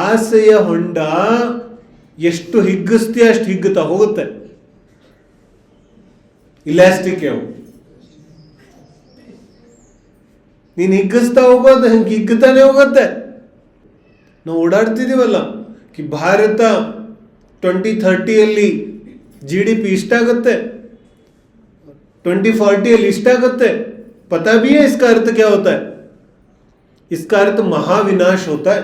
ಆಸೆಯ ಹೊಂಡ ಎಷ್ಟು ಹಿಗ್ಗಿಸ್ತೀಯ ಅಷ್ಟು ಹಿಗ್ಗುತ್ತಾ ಹೋಗುತ್ತೆ ಇಲಾಸ್ಟಿಕ್ ಅವು ನೀನು ಹಿಗ್ಗಿಸ್ತಾ ಹೋಗೋದು ಹಂಗೆ ಹಿಗ್ಗುತ್ತಾನೆ ಹೋಗುತ್ತೆ ನಾವು ಓಡಾಡ್ತಿದ್ದೀವಲ್ಲ ಕಿ ಭಾರತ ಟ್ವೆಂಟಿ ಥರ್ಟಿಯಲ್ಲಿ ಜಿ ಡಿ ಪಿ ಇಷ್ಟಾಗುತ್ತೆ ट्वेंटी फोर्टी लिस्ट आगते पता भी है इसका अर्थ क्या होता है इसका अर्थ महाविनाश होता है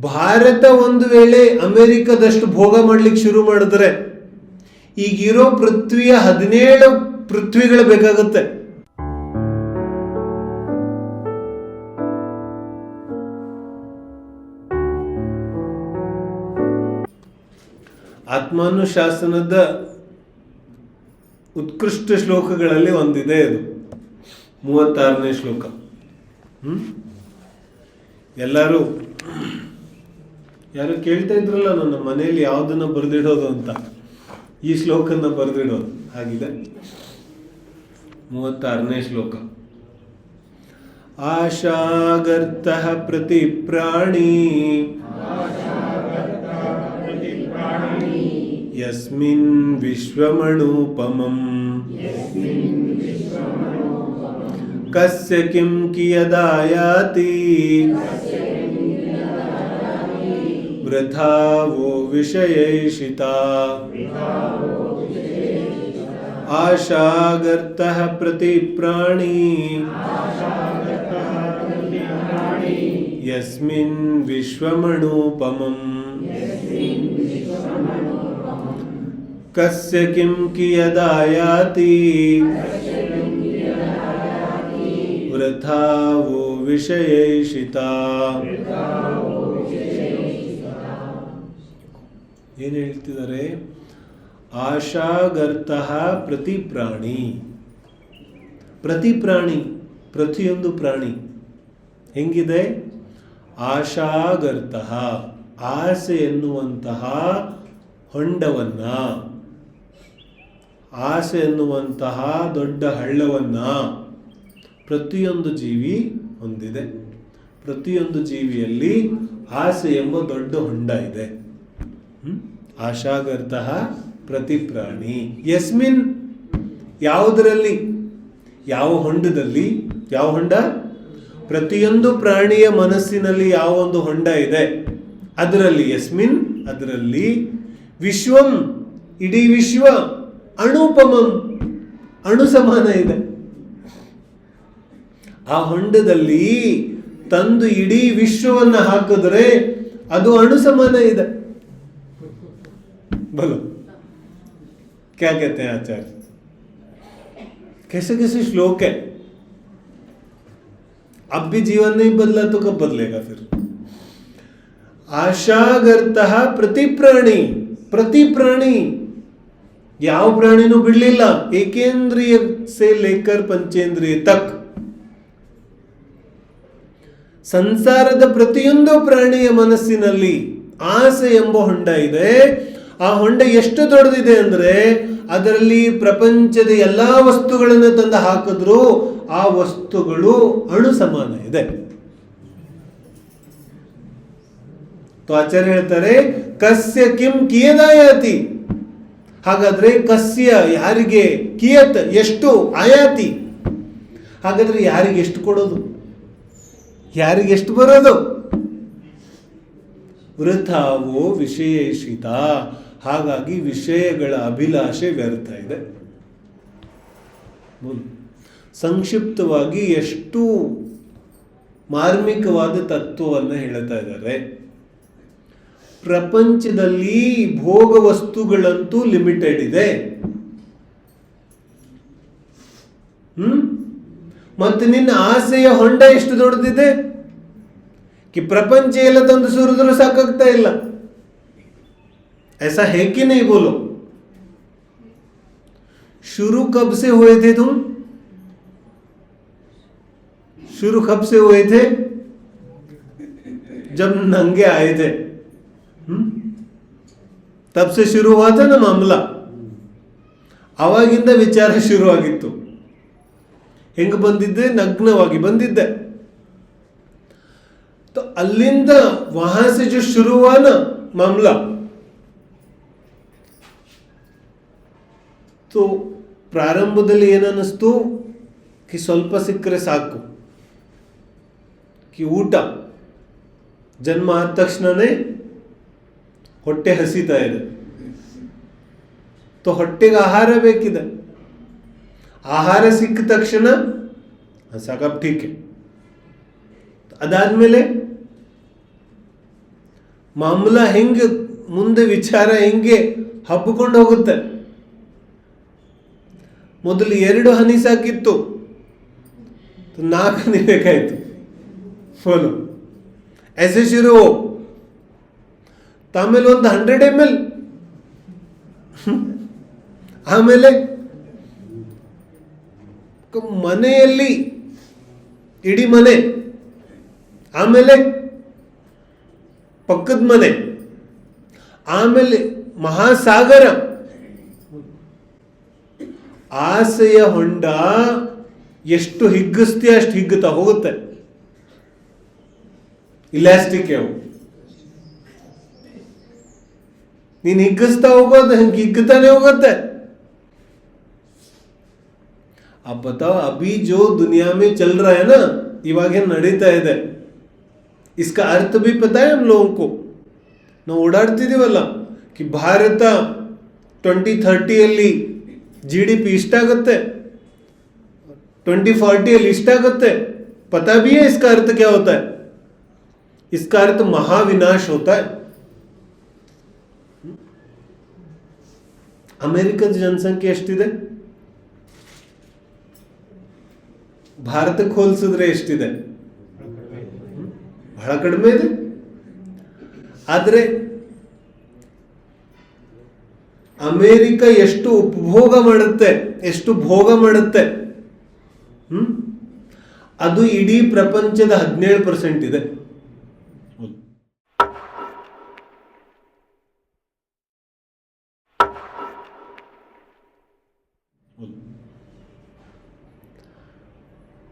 ಭಾರತ ಒಂದು ವೇಳೆ ಅಮೆರಿಕದಷ್ಟು ಭೋಗ ಮಾಡ್ಲಿಕ್ಕೆ ಶುರು ಮಾಡಿದ್ರೆ ಈಗಿರೋ ಪೃಥ್ವಿಯ ಹದಿನೇಳು ಪೃಥ್ವಿಗಳು ಬೇಕಾಗುತ್ತೆ. ಆತ್ಮಾನುಶಾಸನದ ಉತ್ಕೃಷ್ಟ ಶ್ಲೋಕಗಳಲ್ಲಿ ಒಂದಿದೆ ಇದು. ಮೂವತ್ತಾರನೇ ಶ್ಲೋಕ. ಎಲ್ಲರೂ ಯಾರು ಕೇಳ್ತಾ ಇದ್ರಲ್ಲ, ನನ್ನ ಮನೆಯಲ್ಲಿ ಯಾವುದನ್ನ ಬರೆದಿಡೋದು ಅಂತ. ಈ ಶ್ಲೋಕನ ಬರೆದಿಡೋದು. ಆಗಿದೆ ಮೂವತ್ತಾರನೇ ಶ್ಲೋಕ. ಆಶಾಗರ್ತ ಪ್ರತಿ ಪ್ರಾಣಿ. ಯಸ್ಮಿನ್ ವಿಶ್ವಮಣೂಪಮಂ. ಕಸ್ಯ ಕಿಂ ಕಿಯದಾಯಾತಿ. ವೃಥಾ वो विषयैषिता। आशागर्तः प्रति प्राणी यस्मिन् विश्वमणूपमम्। कस्य किं कियदायाति। वृथा वो विषयैषिता ಏನು ಹೇಳ್ತಿದ್ದಾರೆ ಆಶಾಗರ್ತಃ ಪ್ರತಿ ಪ್ರಾಣಿ. ಪ್ರತಿ ಪ್ರಾಣಿ, ಪ್ರತಿಯೊಂದು ಪ್ರಾಣಿ ಹೆಂಗಿದೆ? ಆಶಾಗರ್ತಃ, ಆಸೆ ಎನ್ನುವಂತಹ ಹೊಂಡವನ್ನ. ಆಸೆ ಎನ್ನುವಂತಹ ದೊಡ್ಡ ಹಳ್ಳವನ್ನ ಪ್ರತಿಯೊಂದು ಜೀವಿ ಹೊಂದಿದೆ. ಪ್ರತಿಯೊಂದು ಜೀವಿಯಲ್ಲಿ ಆಸೆ ಎಂಬ ದೊಡ್ಡ ಹೊಂಡ ಇದೆ? ಆಶಾಗರ್ತಃ ಪ್ರತಿ ಪ್ರಾಣಿ ಯಸ್ಮಿನ್ ಯಾವುದರಲ್ಲಿ? ಯಾವ ಹೊಂಡದಲ್ಲಿ? ಯಾವ ಹೊಂಡ? ಪ್ರತಿಯೊಂದು ಪ್ರಾಣಿಯ ಮನಸ್ಸಿನಲ್ಲಿ ಯಾವ ಒಂದು ಹೊಂಡ ಇದೆ? ಅದರಲ್ಲಿ ಯಸ್ಮಿನ್, ಅದರಲ್ಲಿ ವಿಶ್ವಂ, ಇಡೀ ವಿಶ್ವ ಅಣುಪಮಂ ಅಣು ಸಮಾನ ಇದೆ. ಆ ಹೊಂಡದಲ್ಲಿ ತಂದು ಇಡೀ ವಿಶ್ವವನ್ನ ಹಾಕಿದ್ರೆ ಅದು ಅಣು ಸಮಾನ ಇದೆ. बोलो क्या कहते हैं आचार्य कैसे कैसे श्लोक है अब भी जीवन नहीं बदला तो कब बदलेगा फिर ಆಶಾಗರ್ತಃ ಪ್ರತಿ ಪ್ರಾಣಿ ಪ್ರತಿ ಪ್ರಾಣಿ ಯಾವ ಪ್ರಾಣಿನೂ ಬಿಡಲಿಲ್ಲ ಏಕೇಂದ್ರಿಯ ಸೇ ಲೇಕರ್ ಪಂಚೇಂದ್ರಿಯ ತಕ್ ಸಂಸಾರದ ಪ್ರತಿಯೊಂದು ಪ್ರಾಣಿಯ ಮನಸ್ಸಿನಲ್ಲಿ ಆಸೆ ಎಂಬ ಹೊಂಡ ಇದೆ ಆ ಹೊಂಡ ಎಷ್ಟು ದೊಡ್ಡದಿದೆ ಅಂದ್ರೆ ಅದರಲ್ಲಿ ಪ್ರಪಂಚದ ಎಲ್ಲಾ ವಸ್ತುಗಳನ್ನು ತಂದು ಹಾಕಿದ್ರು ಆ ವಸ್ತುಗಳು ಅಣು ಸಮಾನ ಇದೆ. ಆಚಾರ್ಯ ಹೇಳ್ತಾರೆ, ಕಸ್ಯ ಕಿಂ ಕಿಯದಾಯಾತಿ. ಹಾಗಾದ್ರೆ ಕಸ್ಯ ಯಾರಿಗೆ ಕಿಯತ್ ಎಷ್ಟು ಆಯಾತಿ? ಹಾಗಾದ್ರೆ ಯಾರಿಗೆ ಎಷ್ಟು ಕೊಡೋದು? ಯಾರಿಗೆ ಎಷ್ಟು ಬರೋದು? ವೃಥಾವೋ ವಿಷಯೇಷಿತ ಹಾಗಾಗಿ ವಿಷಯಗಳ ಅಭಿಲಾಷೆ ವ್ಯರ್ಥ ಇದೆ. ಸಂಕ್ಷಿಪ್ತವಾಗಿ ಎಷ್ಟು ಮಾರ್ಮಿಕವಾದ ತತ್ವವನ್ನು ಹೇಳ್ತಾ ಇದ್ದಾರೆ. ಪ್ರಪಂಚದಲ್ಲಿ ಭೋಗ ವಸ್ತುಗಳಂತೂ ಲಿಮಿಟೆಡ್ ಇದೆ. ಹ್ಮ್. ಮತ್ತೆ ನಿನ್ನ ಆಸೆಯ ಹೊಂಡ ಎಷ್ಟು ದೊಡ್ಡದಿದೆ? ಕಿ ಪ್ರಪಂಚ ಎಲ್ಲ ತಂದು ಸುರಿದ್ರೂ ಸಾಕಾಗ್ತಾ ಇಲ್ಲ. ऐसा है कि नहीं बोलो शुरू कब से हुए थे तुम शुरू कब से हुए थे जब नंगे आए थे हम्म? तब से शुरू हुआ था ना मामला ಅವಾಗಿಂದ ವಿಚಾರ ಶುರುವಾಗಿತ್ತು ಹೆಂಗ್ ಬಂದಿದ್ದೆ ನಗ್ನವಾಗಿ ಬಂದಿದ್ದೆ तो ಅಲ್ಲಿಂದ वहां से जो शुरू ಸೊ ಪ್ರಾರಂಭದಲ್ಲಿ ಏನನ್ನಿಸ್ತು? ಕಿ ಸ್ವಲ್ಪ ಸಿಕ್ಕರೆ ಸಾಕು. ಕಿ ಊಟ. ಜನ್ಮ ಆದ ತಕ್ಷಣನೇ ಹೊಟ್ಟೆ ಹಸಿತಾ ಇದೆ. ಹೊಟ್ಟೆಗೆ ಆಹಾರ ಬೇಕಿದೆ. ಆಹಾರ ಸಿಕ್ಕ ತಕ್ಷಣ ಸಾಕಪ್ಪ ಟೀಕೆ. ಅದಾದಮೇಲೆ ಮಾಮೂಲ ಹೆಂಗೆ ಮುಂದೆ ವಿಚಾರ ಹೆಂಗೆ ಹಬ್ಬಿಕೊಂಡು ಹೋಗುತ್ತೆ? ಮೊದಲು ಎರಡು ಹನಿ ಸಾಕಿತ್ತು. ನಾಲ್ಕು ಹನಿ ಬೇಕಾಯಿತು. ಫೋನು ಎಸ್ ಎಸ್ ಇರು ಆಮೇಲೆ ಒಂದು ಹಂಡ್ರೆಡ್ ಎಂ ಎಲ್ ಆಮೇಲೆ ಮನೆಯಲ್ಲಿ ಇಡೀ ಮನೆ. ಆಮೇಲೆ ಪಕ್ಕದ ಮನೆ. ಆಮೇಲೆ ಮಹಾಸಾಗರ. ಆಸೆಯ ಹೊಂಡ ಎಷ್ಟು ಹಿಗ್ಗಿಸ್ತೀಯ ಅಷ್ಟು ಹಿಗ್ಗುತ್ತಾ ಹೋಗುತ್ತೆ ಇಲಾಸ್ಟಿಕ್ ಅವು ನೀನು ಹಿಗ್ಗಿಸ್ತಾ ಹೋಗೋದು ಹಂಗೆ ಹಿಗ್ಗುತ್ತಾನೆ ಹೋಗುತ್ತೆ अब बताओ अभी जो दुनिया में चल रहा है ना ಇವಾಗ ಏನ್ ನಡೀತಾ ಇದೆ इसका अर्थ भी पता है हम लोगों को ನಾವು ಓಡಾಡ್ತಿದೀವಲ್ಲ ಕಿ ಭಾರತ ಟ್ವೆಂಟಿ ಥರ್ಟಿಯಲ್ಲಿ जी डी पी इष्टे ट्वेंटी फोर्टी इष्ट आगते पता भी है इसका अर्थ क्या होता है? इसका अर्थ महाविनाश होता है। अमेरिकन जनसंख्या एस्टिद भारत खोलसद्रे एस्टिद बहुत कड़म ಅಮೇರಿಕ ಎಷ್ಟು ಉಪಭೋಗ ಮಾಡುತ್ತೆ, ಎಷ್ಟು ಭೋಗ ಮಾಡುತ್ತೆ? ಹ್ಮ್? ಅದು ಇಡೀ ಪ್ರಪಂಚದ ಹದಿನೇಳು ಪರ್ಸೆಂಟ್ ಇದೆ.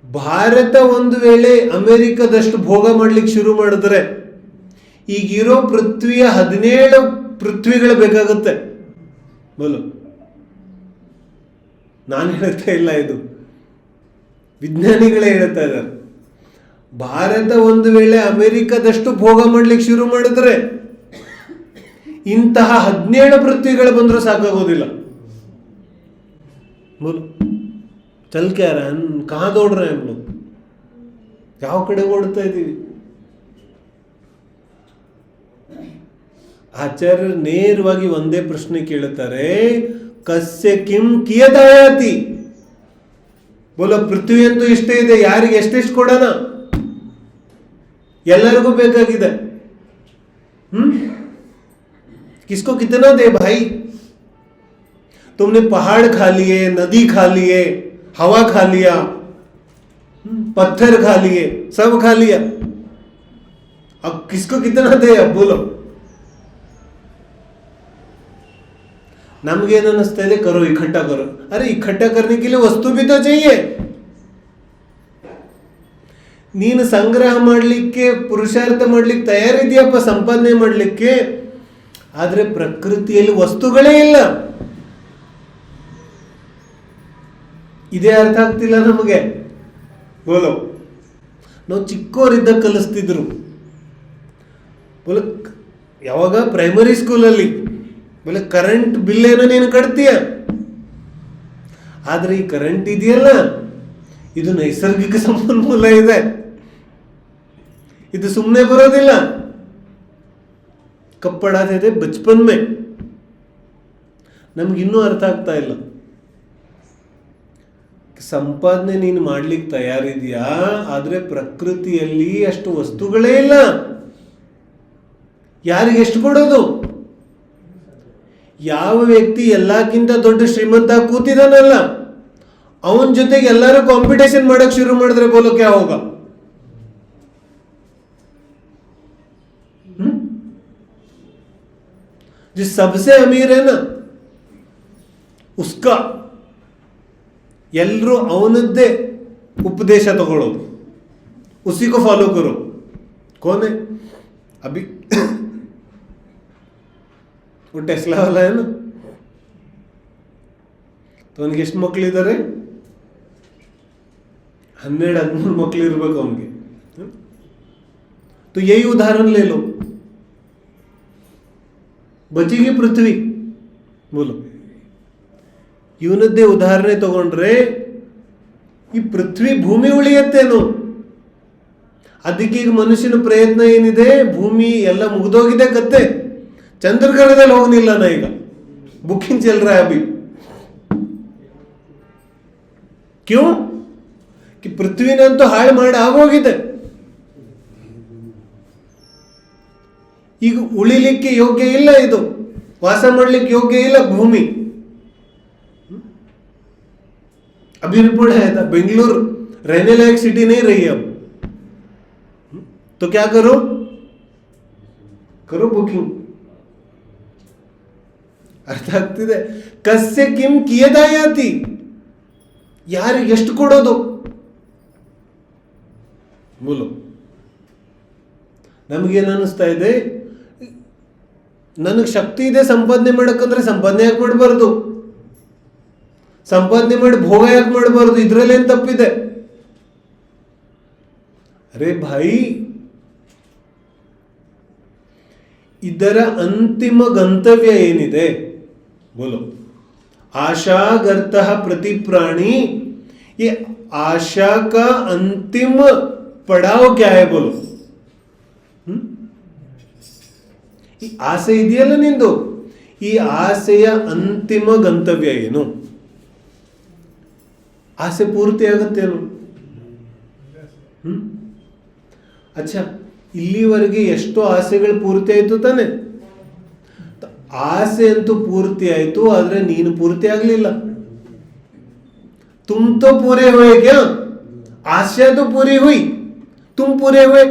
ಭಾರತ ಒಂದು ವೇಳೆ ಅಮೆರಿಕದಷ್ಟು ಭೋಗ ಮಾಡ್ಲಿಕ್ಕೆ ಶುರು ಮಾಡಿದ್ರೆ ಈಗಿರೋ ಪೃಥ್ವಿಯ ಹದಿನೇಳು ಪೃಥ್ವಿಗಳು ಬೇಕಾಗುತ್ತೆ. ಬೋಲು ನಾನು ಹೇಳ್ತಾ ಇಲ್ಲ ಇದು. ವಿಜ್ಞಾನಿಗಳೇ ಹೇಳ್ತಾ ಇದ್ದಾರೆ. ಭಾರತ ಒಂದು ವೇಳೆ ಅಮೆರಿಕದಷ್ಟು ಭೋಗ ಮಾಡ್ಲಿಕ್ಕೆ ಶುರು ಮಾಡಿದ್ರೆ ಇಂತಹ ಹದಿನೇಳು ಪೃಥ್ವಿಗಳು ಬಂದರೂ ಸಾಕಾಗೋದಿಲ್ಲ. ಬೋಲು ಚಲ್ಕ್ಯಾರ ಕಾ ದೋಡ್ರೆ ಯಾವ ಕಡೆ ಓಡ್ತಾ ಇದ್ದೀವಿ ಆಚಾರ್ಯ ನೇರವಾಗಿ ಒಂದೇ ಪ್ರಶ್ನೆ ಕೇಳುತ್ತಾರೆ ಕಸ್ಯ ಕಿಂ ಕಿಯದಾಯಾತಿ ಬೋಲೋ ಪೃಥ್ವಿ ಅಂತೂ ಇಷ್ಟೇ ಇದೆ ಯಾರಿಗೆ ಎಷ್ಟೆಷ್ಟು ಕೊಡೋಣ ಎಲ್ಲರಿಗೂ ಬೇಕಾಗಿದೆ ಹ್ಮ್ किसको कितना दे भाई तुमने पहाड़ खा लिए नदी खा लिए हवा खा लिया हम्म, पत्थर खा लिए सब खा लिया अब किसको कितना दे अब बोलो ನಮ್ಗೇನು ಅನ್ನಿಸ್ತಾ ಇದೆ ಕರು ಇಕಟ್ಟ ಕರು. ಅರೆ ಇಕಟ್ಟ ಕರ್ನಿಕಿಲಿ ವಸ್ತು ಬಿದ್ದೋ ಜೈಯೇ? ನೀನು ಸಂಗ್ರಹ ಮಾಡಲಿಕ್ಕೆ, ಪುರುಷಾರ್ಥ ಮಾಡ್ಲಿಕ್ಕೆ ತಯಾರಿದೆಯಪ್ಪ, ಸಂಪಾದನೆ ಮಾಡಲಿಕ್ಕೆ. ಆದರೆ ಪ್ರಕೃತಿಯಲ್ಲಿ ವಸ್ತುಗಳೇ ಇಲ್ಲ. ಇದೇ ಅರ್ಥ ಆಗ್ತಿಲ್ಲ ನಮಗೆ? ಬೋಲೋ. ನಾವು ಚಿಕ್ಕವರಿದ್ದ ಕಲಿಸ್ತಿದ್ರು. ಬೋಲ, ಯಾವಾಗ? ಪ್ರೈಮರಿ ಸ್ಕೂಲಲ್ಲಿ ಬೋಲೆ ಕರೆಂಟ್ ಬಿಲ್ ಏನೋ ನೀನು ಕಟ್ತೀಯ? ಆದರೆ ಈ ಕರೆಂಟ್ ಇದೆಯಲ್ಲ, ಇದು ನೈಸರ್ಗಿಕ ಸಂಪನ್ಮೂಲ ಇದೆ. ಇದು ಸುಮ್ಮನೆ ಬರೋದಿಲ್ಲ. ಕಪ್ಪಡಾದಿದೆ ಬಚ್ಪನ್ ಮೇ ನಮ್ಗೆ ಇನ್ನೂ ಅರ್ಥ ಆಗ್ತಾ ಇಲ್ಲ. ಸಂಪಾದನೆ ನೀನು ಮಾಡ್ಲಿಕ್ಕೆ ತಯಾರಿದೆಯಾ? ಆದರೆ ಪ್ರಕೃತಿಯಲ್ಲಿ ಅಷ್ಟು ವಸ್ತುಗಳೇ ಇಲ್ಲ. ಯಾರಿಗೆ ಎಷ್ಟು ಕೊಡೋದು? ಯಾವ ವ್ಯಕ್ತಿ ಎಲ್ಲಕ್ಕಿಂತ ದೊಡ್ಡ ಶ್ರೀಮಂತ ಕೂತಿದಾನಲ್ಲ, ಅವನ ಜೊತೆಗೆ ಎಲ್ಲರೂ ಕಾಂಪಿಟೇಷನ್ ಮಾಡಕ್ ಶುರು ಮಾಡಿದ್ರೆ ಬೋಲಕ್ಕೆ ಯಾವಾಗ ಸಬ್ಸೆ सबसे अमीर है ना उसका ಎಲ್ಲರೂ ಅವನದ್ದೇ ಉಪದೇಶ ತಗೊಳ್ಳೋದು. ಉಸಿಗೂ ಫಾಲೋ ಕರು ಕೋನೆ? ಅಭಿ वो टेस्ला वाला है ना तो ಅವನಿಗೆ ಎಷ್ಟು ಮಕ್ಕಳಿದ್ದಾರೆ ಹನ್ನೆರಡು ಹದಿಮೂರು ಮಕ್ಕಳು ಇರ್ಬೇಕು ಅವನಿಗೆ तो यही उदाहरण ले लो ಬಚಿಗೆ ಪೃಥ್ವಿ ಬೋಲು ಇವನದ್ದೇ ಉದಾಹರಣೆ ತಗೊಂಡ್ರೆ ಈ ಪೃಥ್ವಿ ಭೂಮಿ ಉಳಿಯತ್ತೇನು ಅದಕ್ಕೆ ಈಗ ಮನುಷ್ಯನ ಪ್ರಯತ್ನ ಏನಿದೆ ಭೂಮಿ ಎಲ್ಲ ಮುಗಿದೋಗಿದೆ ಕತ್ತೆ ಚಂದ್ರಗ್ರಹದಲ್ಲಿ ಹೋಗ್ನಿಲ್ಲ ನಾ ಈಗ ಬುಕಿಂಗ್ ಚಲ್ रहा है अभी क्यों कि ಪೃಥ್ವಿನಂತೂ ಹಾಳು ಮಾಡಿ ಆಗೋಗಿದೆ ಈಗ ಉಳಿಲಿಕ್ಕೆ ಯೋಗ್ಯ ಇಲ್ಲ ಇದು ವಾಸ ಮಾಡಲಿಕ್ಕೆ ಯೋಗ್ಯ ಇಲ್ಲ ಭೂಮಿ अभी रिपोर्ट आया था बेंगलुरु रहने लायक सिटी नहीं रही अब तो क्या करो करो बुकिंग ಅರ್ಥ ಆಗ್ತಿದೆ? ಕಸ್ಯ ಕಿಂ ಕಿಯದಾಯಾತಿ. ಯಾರು ಎಷ್ಟು ಕೊಡೋದು? ಬೋಲು ನಮಗೇನು ಅನ್ನಿಸ್ತಾ ಇದೆ? ನನಗೆ ಶಕ್ತಿ ಇದೆ, ಸಂಪಾದನೆ ಮಾಡಕ್ಕಂದ್ರೆ ಸಂಪಾದನೆ ಯಾಕೆ ಮಾಡಬಾರ್ದು ಸಂಪಾದನೆ ಮಾಡಿ ಭೋಗ ಯಾಕೆ ಮಾಡಬಾರ್ದು? ಇದ್ರಲ್ಲೇನು ತಪ್ಪಿದೆ? ಅರೆ ಭಾಯಿ, ಇದರ ಅಂತಿಮ ಗಂತವ್ಯ ಏನಿದೆ? ಬೋಲೋ ಆಶಾಗರ್ತ ಪ್ರತಿ ಪ್ರಾಣಿ ये आशा का अंतिम पड़ाव क्या है बोलो ಹ್ಮ್? ಈ ಆಸೆ ಇದೆಯಲ್ಲ ನಿಂದು ಈ ಆಸೆಯ ಅಂತಿಮ ಗಂತವ್ಯ ಏನು ಆಸೆ ಪೂರ್ತಿ ಆಗುತ್ತೇನು ಹ್ಮ್ ಅಚ್ಚಾ ಇಲ್ಲಿವರೆಗೆ ಎಷ್ಟೋ ಆಸೆಗಳು ಪೂರ್ತಿ ಆಯ್ತು ತಾನೆ ತ- ಆಸೆ ಅಂತೂ ಪೂರ್ತಿ ಆಯ್ತು ಆದ್ರೆ ನೀನು ಪೂರ್ತಿ ಆಗ್ಲಿಲ್ಲ तुम तो पूरे हुए क्या आशा तो पूरी हुई तुम पूरे हुए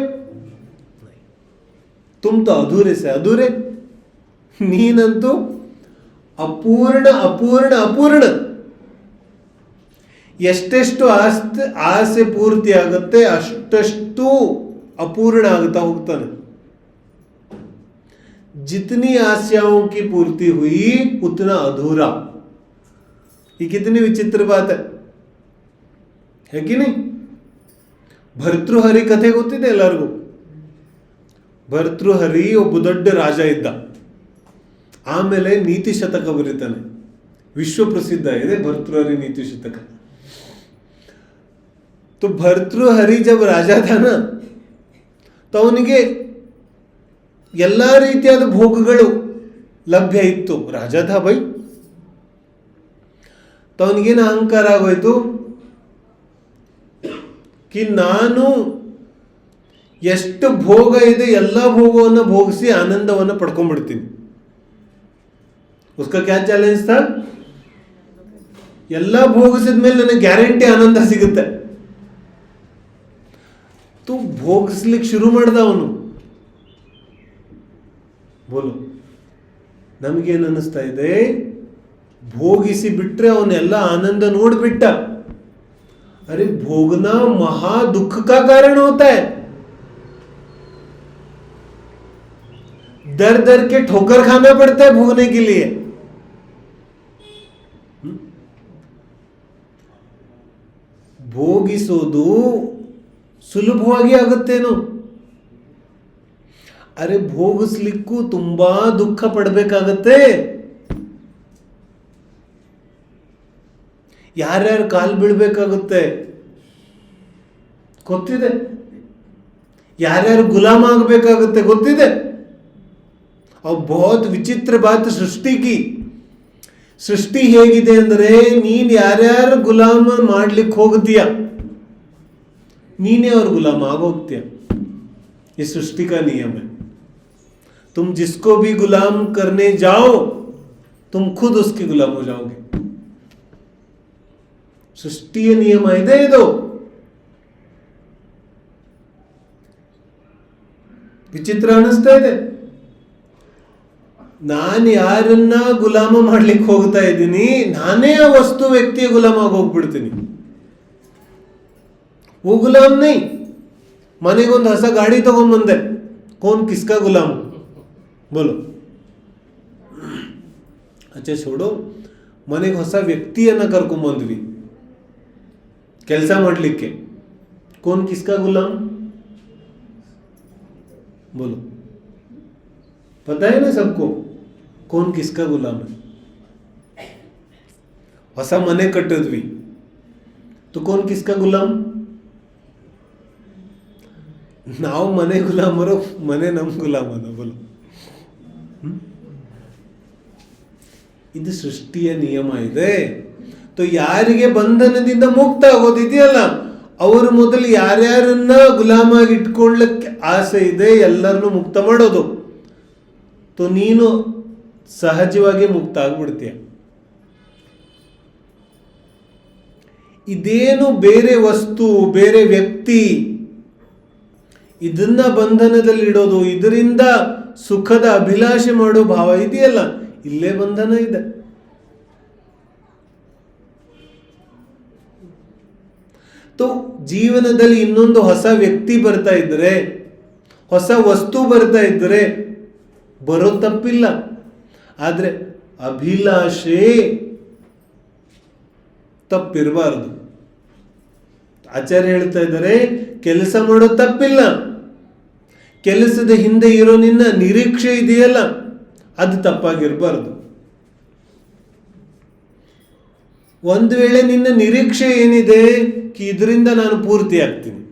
तुम तो अधूरे से अधूरे ನೀನಂತೂ ಅಪೂರ್ಣ ಅಪೂರ್ಣ ಅಪೂರ್ಣ ಎಷ್ಟೆಷ್ಟು ಆಸ್ತಿ ಆಸೆ ಪೂರ್ತಿ ಆಗುತ್ತೆ ಅಷ್ಟಷ್ಟು ಅಪೂರ್ಣ ಆಗ್ತಾ ಹೋಗ್ತಾನೆ जितनी आशाओं की पूर्ति हुई उतना अधूरा ये कितनी विचित्र बात है है कि नहीं ಭರ್ತೃಹರಿ ಕಥೆ ಗೊತ್ತಿದೆ ಎಲ್ಲರಿಗೂ ಭರ್ತೃಹರಿ ಒಬ್ಬ ದೊಡ್ಡ ರಾಜ ಇದ್ದ ಆಮೇಲೆ ನೀತಿ ಶತಕ ಬರೀತಾನೆ ವಿಶ್ವ ಪ್ರಸಿದ್ಧ ಇದೆ ಭರ್ತೃಹರಿ ನೀತಿ ಶತಕ तो ಭರ್ತೃಹರಿ ಜಬ್ ರಾಜ था ना तो ಅವನಿಗೆ ಎಲ್ಲ ರೀತಿಯಾದ ಭೋಗಗಳು ಲಭ್ಯ ಇತ್ತು. ರಾಜಧ ಬೈ ತವನಿಗೇನು ಅಹಂಕಾರ ಆಗೋಯ್ತು? ಕಿ ನಾನು ಎಷ್ಟು ಭೋಗ ಇದೆ, ಎಲ್ಲ ಭೋಗವನ್ನು ಭೋಗಿಸಿ ಆನಂದವನ್ನು ಪಡ್ಕೊಂಡ್ಬಿಡ್ತೀನಿ. ಉಸ್ಕ ಕ್ಯಾ ಚಾಲೆಂಜ್ ಸರ್ ಎಲ್ಲ ಭೋಗಿಸಿದ ಮೇಲೆ ನನಗೆ ಗ್ಯಾರಂಟಿ ಆನಂದ ಸಿಗುತ್ತೆ. ತು ಭೋಗಿಸ್ಲಿಕ್ಕೆ ಶುರು ಮಾಡ್ದ ಅವನು ಬೋಲು ನಮಗೇನು ಅನ್ನಿಸ್ತಾ ಇದೆ ಭೋಗಿಸಿ ಬಿಟ್ರೆ ಅವನೆಲ್ಲ ಆನಂದ ನೋಡ್ಬಿಟ್ಟ अरे भोगना महा दुख का कारण होता है दर दर के ठोकर खाना पड़ता है भोगने के लिए हम्म? ಭೋಗಿಸೋದು ಸುಲಭವಾಗಿ ಆಗುತ್ತೇನೋ ಅರೆ ಭೋಗಿಸ್ಲಿಕ್ಕೂ ತುಂಬಾ ದುಃಖ ಪಡಬೇಕಾಗತ್ತೆ. ಯಾರ್ಯಾರು ಕಾಲು ಬೀಳ್ಬೇಕಾಗುತ್ತೆ? ಗೊತ್ತಿದೆ. ಯಾರ್ಯಾರು ಗುಲಾಮ ಆಗಬೇಕಾಗುತ್ತೆ ಗೊತ್ತಿದೆ. ಅವು ಬಹುತ್ ವಿಚಿತ್ರ ಬಾತ್ ಸೃಷ್ಟಿಗಿ ಸೃಷ್ಟಿ ಹೇಗಿದೆ ಅಂದರೆ ನೀನು ಯಾರ್ಯಾರು ಗುಲಾಮ ಮಾಡ್ಲಿಕ್ಕೆ ಹೋಗುತ್ತೀಯ ನೀನೇ ಅವ್ರ ಗುಲಾಮ ಆಗೋಗ್ತೀಯ. ಈ ಸೃಷ್ಟಿಕ ನಿಯಮ. तुम जिसको भी गुलाम करने जाओ तुम खुद उसके गुलाम हो जाओगे ಸೃಷ್ಟಿಯ ನಿಯಮ ಇದೆ ಇದು ವಿಚಿತ್ರ ಅನಿಸ್ತಾ ಇದೆ ನಾನು ಯಾರನ್ನ ಗುಲಾಮ ಮಾಡ್ಲಿಕ್ಕೆ ಹೋಗ್ತಾ ಇದ್ದೀನಿ ನಾನೇ ಆ ವಸ್ತು ವ್ಯಕ್ತಿಯ ಗುಲಾಮ ಆಗಿ ಹೋಗ್ಬಿಡ್ತೀನಿ वो गुलाम नहीं ಮನೆಗೊಂದು ಹೊಸ ಗಾಡಿ ತಗೊಂಬಂದೆ ಕೋನ್ ಕಿಸ್ಕಾ ಗುಲಾಮ್ ಬೋಲು ಅಚ್ಚೆ छोड़ो ಮನೆಗೆ ಹೊಸ ವ್ಯಕ್ತಿಯನ್ನ ಕರ್ಕೊಂಬಂದ್ವಿ ಕೆಲಸ ಮಾಡಲಿಕ್ಕೆ ಕೋನ್ ಕಿಸ್ಕಾ ಗುಲಾಮ್ बोलो पता है ना सबको कौन किसका गुलाम है ಹೊಸ ಮನೆ ಕಟ್ಟಿದ್ವಿ तो कौन किसका गुलाम ನಾವು ಮನೆ ಗುಲಾಮರು ಮನೆ ನಮ್ ಗುಲಾಮನ ಬೋಲು ಹ್ಮ್? ಇದು ಸೃಷ್ಟಿಯ ನಿಯಮ ಇದೆ. ಯಾರಿಗೆ ಬಂಧನದಿಂದ ಮುಕ್ತ ಆಗೋದಿದೆಯಲ್ಲ, ಅವರು ಮೊದಲು ಯಾರ್ಯಾರನ್ನ ಗುಲಾಮಾಗಿ ಇಟ್ಕೊಳ್ಳಕ್ಕೆ ಆಸೆ ಇದೆ, ಎಲ್ಲರನ್ನು ಮುಕ್ತ ಮಾಡೋದು. तो ನೀನು ಸಹಜವಾಗಿ ಮುಕ್ತ ಆಗ್ಬಿಡ್ತೀಯ. ಇದೇನು ಬೇರೆ ವಸ್ತು, ಬೇರೆ ವ್ಯಕ್ತಿ, ಇದನ್ನ ಬಂಧನದಲ್ಲಿ ಇಡೋದು ಇದರಿಂದ ಸುಖದ ಅಭಿಲಾಷೆ ಮಾಡೋ ಭಾವ ಇದೆಯಲ್ಲ? ಇಲ್ಲೇ ಬಂಧನ ಇದೆ. ಜೀವನದಲ್ಲಿ ಇನ್ನೊಂದು ಹೊಸ ವ್ಯಕ್ತಿ ಬರ್ತಾ ಇದ್ರೆ, ಹೊಸ ವಸ್ತು ಬರ್ತಾ ಇದ್ರೆ ಬರೋ ತಪ್ಪಿಲ್ಲ. ಆದ್ರೆ ಅಭಿಲಾಷೆ ತಪ್ಪಿರಬಾರದು. ಆಚಾರ್ಯ ಹೇಳ್ತಾ ಇದ್ದಾರೆ, ಕೆಲಸ ಮಾಡೋ ತಪ್ಪಿಲ್ಲ. ಕೆಲಸದ ಹಿಂದೆ ಇರೋ ನಿನ್ನ ನಿರೀಕ್ಷೆ ಇದೆಯಲ್ಲ ಅದು ತಪ್ಪಾಗಿರ್ಬಾರ್ದು ಒಂದು ವೇಳೆ ನಿನ್ನ ನಿರೀಕ್ಷೆ ಏನಿದೆ ಕಿ ಇದರಿಂದ ನಾನು ಪೂರ್ತಿ ಆಗ್ತೀನಿ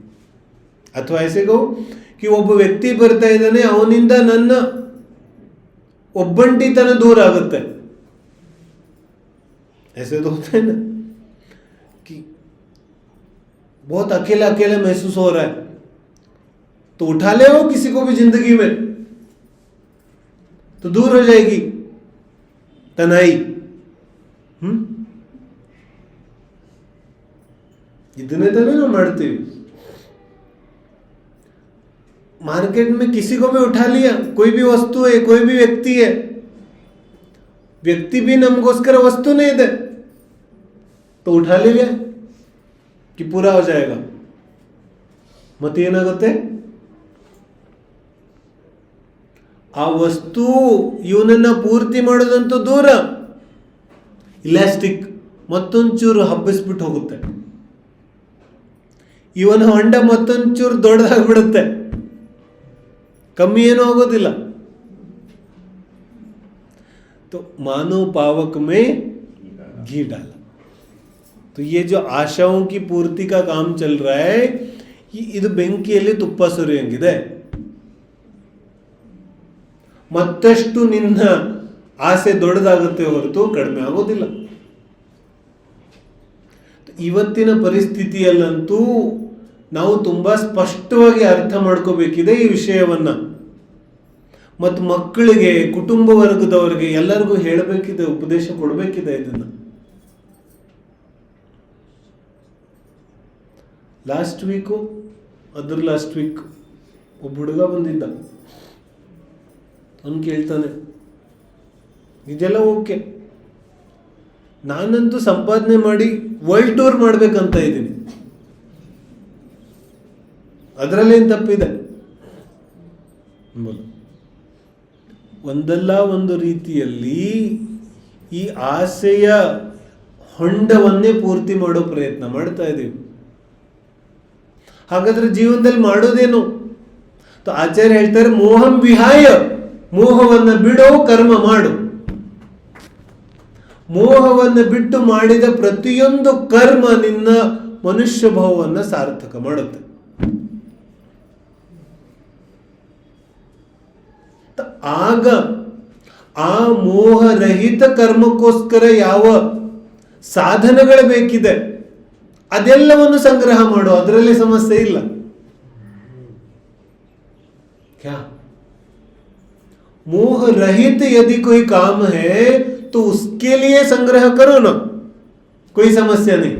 ಅಥವಾ ಎಸೆಗೋ ಕಿ ಒಬ್ಬ ವ್ಯಕ್ತಿ ಬರ್ತಾ ಇದ್ದಾನೆ ಅವನಿಂದ ನನ್ನ ಒಬ್ಬಂಟಿತನ ದೂರ ಆಗುತ್ತೆ ऐसे तो होता है ना कि बहुत अकेला अकेला महसूस हो रहा है तो उठा ले हो किसी को भी ज़िंदगी में तो दूर हो जाएगी। तनाई हम्म? इतने तो नहीं ना मरते। मार्केट में किसी को भी उठा लिया, कोई भी वस्तु है, कोई भी व्यक्ति है, व्यक्ति भी नमगोस्कर वस्तु नहीं दे तो उठा ले लिया कि पूरा हो जाएगा। मत ये ना कहते ಆ ವಸ್ತು ಇವನನ್ನ ಪೂರ್ತಿ ಮಾಡೋದಂತೂ ದೂರ ಇಲಾಸ್ಟಿಕ್ ಮತ್ತೊಂಚೂರು ಹಬ್ಬಿಸ್ಬಿಟ್ಟು ಹೋಗುತ್ತೆ ಇವನ ಹೊಂಡ ಮತ್ತೊಂಚೂರು ದೊಡ್ಡದಾಗ್ಬಿಡುತ್ತೆ ಕಮ್ಮಿ ಏನೂ ಆಗೋದಿಲ್ಲ तो मानव पावक में घी डाला तो ये जो आशाओं की पूर्ति का काम चल रहा है ಈ- ಇದು ಬೆಂಕಿಯಲ್ಲಿ ತುಪ್ಪ ಸುರಿಯಂಗಿದೆ ಮತ್ತಷ್ಟು ನಿನ್ನ ಆಸೆ ದೊಡ್ಡದಾಗುತ್ತೆ ಹೊರತು ಕಡಿಮೆ ಆಗೋದಿಲ್ಲ. ಇವತ್ತಿನ ಪರಿಸ್ಥಿತಿಯಲ್ಲಂತೂ ನಾವು ತುಂಬ ಸ್ಪಷ್ಟವಾಗಿ ಅರ್ಥ ಮಾಡ್ಕೋಬೇಕಿದೆ ಈ ವಿಷಯವನ್ನ. ಮತ್ತು ಮಕ್ಕಳಿಗೆ, ಕುಟುಂಬ ವರ್ಗದವರಿಗೆ ಎಲ್ಲರಿಗೂ ಹೇಳಬೇಕಿದೆ, ಉಪದೇಶ ಕೊಡಬೇಕಿದೆ ಇದನ್ನು. ಲಾಸ್ಟ್ ವೀಕು ಅದ್ರ ಲಾಸ್ಟ್ ವೀಕ್ ಒಬ್ಬ ಹುಡುಗ ಬಂದಿದ್ದ. ಅವನು ಕೇಳ್ತಾನೆ, ಇದೆಲ್ಲ ಓಕೆ. ನಾನಂತೂ ಸಂಪಾದನೆ ಮಾಡಿ ವರ್ಲ್ಡ್ ಟೂರ್ ಮಾಡ್ಬೇಕಂತ ಇದ್ದೀನಿ. ಅದರಲ್ಲೇನು ತಪ್ಪಿದೆ. ಒಂದಲ್ಲ ಒಂದು ರೀತಿಯಲ್ಲಿ ಈ ಆಸೆಯ ಹೊಂಡವನ್ನೇ ಪೂರ್ತಿ ಮಾಡೋ ಪ್ರಯತ್ನ ಮಾಡ್ತಾ ಇದ್ದೀವಿ. ಹಾಗಾದ್ರೆ ಜೀವನದಲ್ಲಿ ಮಾಡೋದೇನು? ಆಚಾರ್ಯ ಹೇಳ್ತಾರೆ, ಮೋಹಂ ವಿಹಾಯ. ಮೋಹವನ್ನ ಬಿಡೋ ಕರ್ಮ ಮಾಡು. ಮೋಹವನ್ನ ಬಿಟ್ಟು ಮಾಡಿದ ಪ್ರತಿಯೊಂದು ಕರ್ಮ ನಿನ್ನ ಮನುಷ್ಯ ಭಾವವನ್ನ ಸಾರ್ಥಕ ಮಾಡುತ್ತೆ. ಆಗ ಆ ಮೋಹರಹಿತ ಕರ್ಮಕ್ಕೋಸ್ಕರ ಯಾವ ಸಾಧನಗಳು ಬೇಕಿದೆ, ಅದೆಲ್ಲವನ್ನು ಸಂಗ್ರಹ ಮಾಡು. ಅದರಲ್ಲಿ ಸಮಸ್ಯೆ ಇಲ್ಲ. क्या मोह रहित यदि कोई काम है तो उसके लिए संग्रह करो ना कोई समस्या नहीं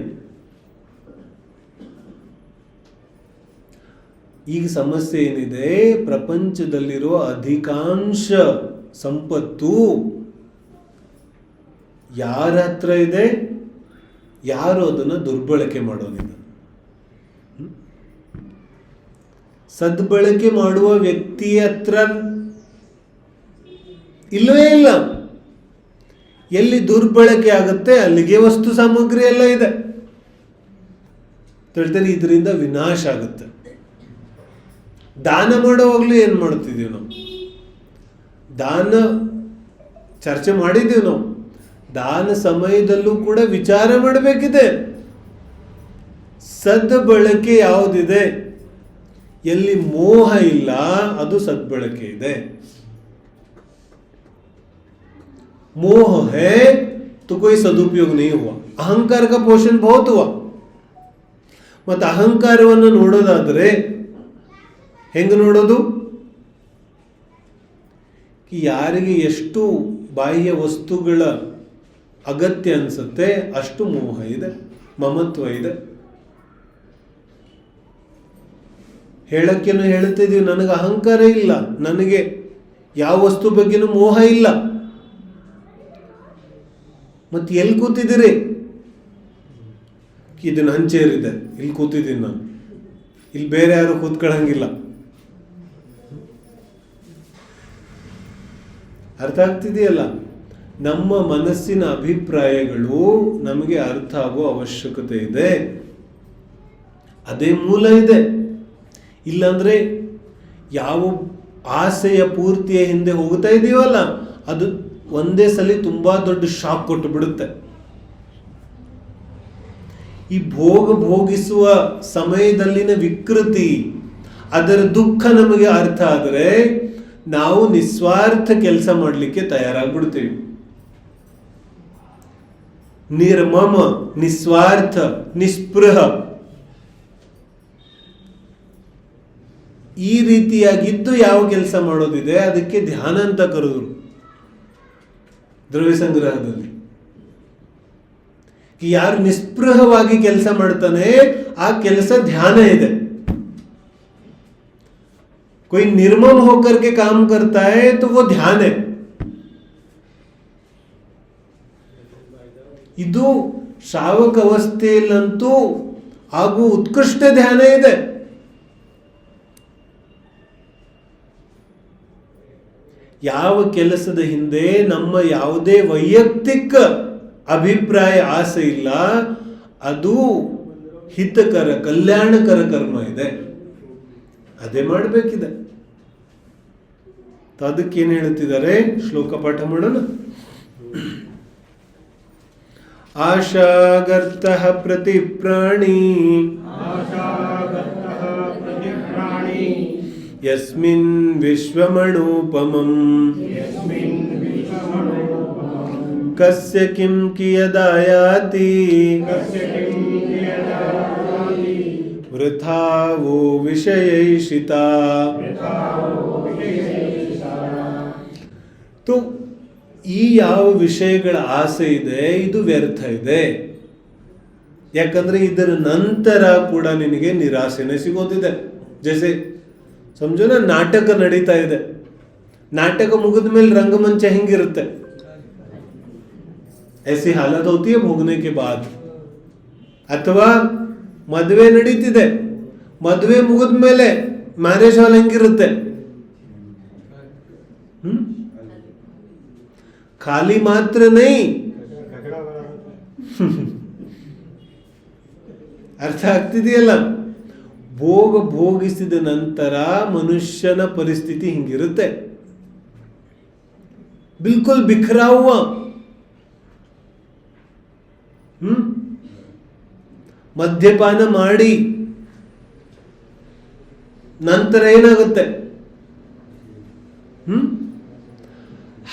ಈಗ ಸಮಸ್ಯೆ ಏನಿದೆ ಪ್ರಪಂಚದಲ್ಲಿರುವ ಅಧಿಕಾಂಶ ಸಂಪತ್ತು ಯಾರ ಹತ್ರ ಇದೆ ಯಾರು ಅದನ್ನು ದುರ್ಬಳಕೆ ಮಾಡೋನಿದೆ ಹ್ಮ್? ಸದ್ಬಳಕೆ ಮಾಡುವ ವ್ಯಕ್ತಿಯ ಹತ್ರ ಇಲ್ಲವೇ ಇಲ್ಲ. ಎಲ್ಲಿ ದುರ್ಬಳಕೆ ಆಗುತ್ತೆ, ಅಲ್ಲಿಗೆ ವಸ್ತು ಸಾಮಗ್ರಿ ಎಲ್ಲ ಇದೆ. ತಿಳ್ತಾರೆ ಇದರಿಂದ ವಿನಾಶ ಆಗುತ್ತೆ. ದಾನ ಮಾಡುವಾಗಲೂ ಏನು ಮಾಡ್ತಿದ್ದೀವಿ ನಾವು? ದಾನ ಚರ್ಚೆ ಮಾಡಿದ್ದೀವಿ ನಾವು. ದಾನ ಸಮಯದಲ್ಲೂ ಕೂಡ ವಿಚಾರ ಮಾಡಬೇಕಿದೆ. ಸದ್ಬಳಕೆ ಯಾವುದಿದೆ? ಎಲ್ಲಿ ಮೋಹ ಇಲ್ಲ, ಅದು ಸದ್ಬಳಕೆ ಇದೆ. मोह है तो कोई सदुपयोग नहीं हुआ ಅಹಂಕಾರ का पोषण बहुत हुआ ಮತ್ತು ಅಹಂಕಾರವನ್ನು ನೋಡೋದಾದರೆ ಹೆಂಗೆ ನೋಡೋದು ಕಿ ಯಾರಿಗೆ ಎಷ್ಟು ಬಾಹ್ಯ ವಸ್ತುಗಳ ಅಗತ್ಯ ಅನಿಸುತ್ತೆ ಅಷ್ಟು ಮೋಹ ಇದೆ ಮಮತ್ವ ಇದೆ ಹೇಳಕ್ಕೇನು ಹೇಳ್ತಿದೀವಿ ನನಗೆ ಅಹಂಕಾರ ಇಲ್ಲ ನನಗೆ ಯಾವ ವಸ್ತು ಬಗ್ಗೆನೂ ಮೋಹ ಇಲ್ಲ ಮತ್ತೆ ಎಲ್ಲಿ ಕೂತಿದ್ದೀರಿ? ಇದು ಹಂಚೇರಿದೆ ಇಲ್ಲಿ ಕೂತಿದ್ದೀನಿ ನಾನು. ಇಲ್ಲಿ ಬೇರೆ ಯಾರು ಕೂತ್ಕೊಳ್ಳಂಗಿಲ್ಲ ಅರ್ಥ ಆಗ್ತಿದೆಯಲ್ಲ? ನಮ್ಮ ಮನಸ್ಸಿನ ಅಭಿಪ್ರಾಯಗಳು ನಮಗೆ ಅರ್ಥ ಆಗೋ ಅವಶ್ಯಕತೆ ಇದೆ. ಅದೇ ಮೂಲ ಇದೆ. ಇಲ್ಲಾಂದ್ರೆ ಯಾವ ಆಸೆಯ ಪೂರ್ತಿಯ ಹಿಂದೆ ಹೋಗ್ತಾ ಇದೀವಲ್ಲ? ಅದು ಒಂದೇ ಸಲ ತುಂಬಾ ದೊಡ್ಡ ಶಾಕ್ ಕೊಟ್ಟು ಬಿಡುತ್ತೆ. ಈ ಭೋಗ ಭೋಗಿಸುವ ಸಮಯದಲ್ಲಿನ ವಿಕೃತಿ, ಅದರ ದುಃಖ ನಮಗೆ ಅರ್ಥ ಆದರೆ ನಾವು ನಿಸ್ವಾರ್ಥ ಕೆಲಸ ಮಾಡಲಿಕ್ಕೆ ತಯಾರಾಗ್ಬಿಡ್ತೀವಿ. ನಿರ್ಮಮ, ನಿಸ್ವಾರ್ಥ, ನಿಸ್ಪೃಹ. ಈ ರೀತಿಯಾಗಿದ್ದು ಯಾವ ಕೆಲಸ ಮಾಡೋದಿದೆ? ಅದಕ್ಕೆ ಧ್ಯಾನ ಅಂತ ಕರೆದ್ರು. ದ್ರವ್ಯ ಸಂಗ್ರಹದಲ್ಲಿ ಯಾರು ನಿಸ್ಪೃಹವಾಗಿ ಕೆಲಸ ಮಾಡ್ತಾನೆ ಆ ಕೆಲಸ ಧ್ಯಾನ ಇದೆ कोई निर्मम होकर के काम करता है तो वो ध्यान है ಇದು ಶ್ರಾವಕ ಅವಸ್ಥೆಯಲ್ಲಂತೂ ಹಾಗೂ ಉತ್ಕೃಷ್ಟ ಧ್ಯಾನ ಇದೆ ಯಾವ ಕೆಲಸದ ಹಿಂದೆ ನಮ್ಮ ಯಾವುದೇ ವೈಯಕ್ತಿಕ ಅಭಿಪ್ರಾಯ, ಆಸೆ ಇಲ್ಲ, ಅದು ಹಿತಕರ, ಕಲ್ಯಾಣಕರ ಕರ್ಮ ಇದೆ. ಅದೇ ಮಾಡಬೇಕಿದೆ. ಅದಕ್ಕೇನು ಹೇಳುತ್ತಿದ್ದಾರೆ? ಶ್ಲೋಕ ಪಾಠ ಮಾಡೋಣ. ಆಶಾಗರ್ತಃ ಪ್ರತಿ ಪ್ರಾಣಿ ಯಸ್ಮಿನ್ ವಿಶ್ವಮಣೂಪಮಂ ಕಸ್ಯ ಕಿಂ ಕಿಯದಾಯಾತಿ. ವೃಥಾ ವೋ ತು, ಈ ಯಾವ ವಿಷಯಗಳ ಆಸೆ ಇದೆ, ಇದು ವ್ಯರ್ಥ ಇದೆ. ಯಾಕಂದ್ರೆ ಇದರ ನಂತರ ಕೂಡ ನಿನಗೆ ನಿರಾಸೆನೆ ಸಿಗೋದಿದೆ. ಜೈಸೆ ಸಮಜೋನ ನಾಟಕ ನಡೀತಾ ಇದೆ ನಾಟಕ ಮುಗಿದ ಮೇಲೆ ರಂಗಮಂಚ ಹೆಂಗಿರುತ್ತೆ ऐसी हालत होती है भोगने के बाद ಅಥವಾ ಮದುವೆ ನಡೀತಿದೆ ಮದುವೆ ಮುಗಿದ ಮೇಲೆ ಮ್ಯಾರೇಜ್ ಹಾಲ್ ಹೆಂಗಿರುತ್ತೆ ಹ್ಮ್ ಖಾಲಿ ಮಾತ್ರ ನೈ ಅರ್ಥ ಆಗ್ತಿದೆಯಲ್ಲ ಭೋಗ ಭೋಗಿಸಿದ ನಂತರ ಮನುಷ್ಯನ ಪರಿಸ್ಥಿತಿ ಹಿಂಗಿರುತ್ತೆ. ಬಿಲ್ಕುಲ್ ಬಿಖರಾ ಹ್ಮ್? ಮದ್ಯಪಾನ ಮಾಡಿ. ನಂತರ ಏನಾಗುತ್ತೆ? ಹ್ಮ್?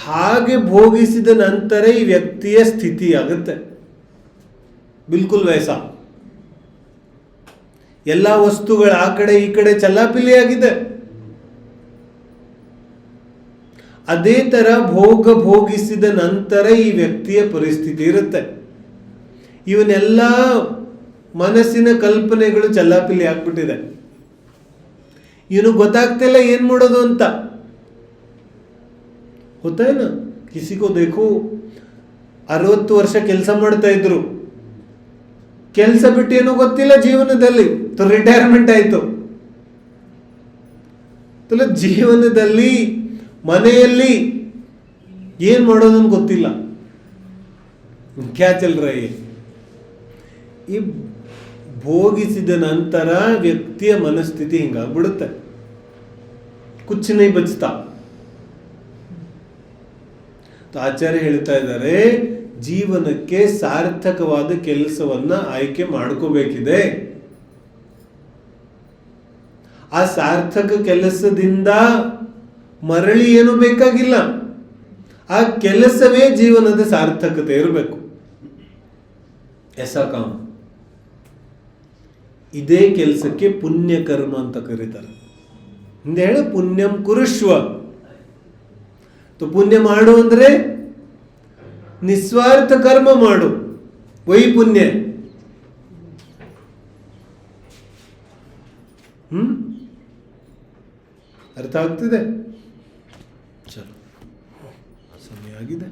ಹಾಗೆ ಭೋಗಿಸಿದ ನಂತರ ಈ ವ್ಯಕ್ತಿಯ ಸ್ಥಿತಿ ಆಗುತ್ತೆ. ಬಿಲ್ಕುಲ್ ವಯಸ್ಸ? ಎಲ್ಲ ವಸ್ತುಗಳು ಆ ಕಡೆ ಈ ಕಡೆ ಚಲ್ಲಾಪಿಲ್ಲಿಯಾಗಿದೆ. ಅದೇ ತರ ಭೋಗ ಭೋಗಿಸಿದ ನಂತರ ಈ ವ್ಯಕ್ತಿಯ ಪರಿಸ್ಥಿತಿ ಇರುತ್ತೆ. ಇವನ್ನೆಲ್ಲ ಮನಸ್ಸಿನ ಕಲ್ಪನೆಗಳು ಚಲ್ಲಾಪಿಲ್ಲಿ ಆಗ್ಬಿಟ್ಟಿದೆ. ಇವನು ಗೊತ್ತಾಗ್ತಿಲ್ಲ ಏನು ಮಾಡೋದು ಅಂತ. ಗೊತ್ತಾಯ್ನ? ಕಿಸಿಕೊಬೇಕು ಅರವತ್ತು ವರ್ಷ ಕೆಲಸ ಮಾಡ್ತಾ ಇದ್ರು. ಕೆಲಸ ಬಿಟ್ಟು ಏನೂ ಗೊತ್ತಿಲ್ಲ ಜೀವನದಲ್ಲಿ. ರಿಟೈರ್ಮೆಂಟ್ ಆಯ್ತು. ಜೀವನದಲ್ಲಿ, ಮನೆಯಲ್ಲಿ ಏನು ಮಾಡೋದನ್ನು ಗೊತ್ತಿಲ್ಲ. ಕ್ಯಾಚ್ ಈ ಭೋಗಿಸಿದ ನಂತರ ವ್ಯಕ್ತಿಯ ಮನಸ್ಥಿತಿ ಹಿಂಗಾಗ್ಬಿಡುತ್ತೆ. ಕುಚ್ಚಿನೈ तो ಆಚಾರ್ಯ ಹೇಳ್ತಾ ಇದ್ದಾರೆ ಜೀವನಕ್ಕೆ ಸಾರ್ಥಕವಾದ ಕೆಲಸವನ್ನ ಆಯ್ಕೆ ಮಾಡ್ಕೋಬೇಕಿದೆ. ಆ ಸಾರ್ಥಕ ಕೆಲಸದಿಂದ ಮರಳಿ ಏನು ಬೇಕಾಗಿಲ್ಲ. ಆ ಕೆಲಸವೇ ಜೀವನದ ಸಾರ್ಥಕತೆ ಇರಬೇಕು. ಎಸ ಇದೇ ಕೆಲಸಕ್ಕೆ ಪುಣ್ಯ ಕರ್ಮ ಅಂತ ಕರೀತಾರೆ. ಹಿಂದೆ ಹೇಳ, ಪುಣ್ಯಂ ಕುರುಶ್ವ. ಪುಣ್ಯ ಮಾಡು ಅಂದ್ರೆ ನಿಸ್ವಾರ್ಥ ಕರ್ಮ ಮಾಡು. ವೈಪುಣ್ಯ. ಹ್ಮ್? ಅರ್ಥ ಆಗ್ತಿದೆ? ಚಲೋ. ಸಮಯ ಆಗಿದೆ.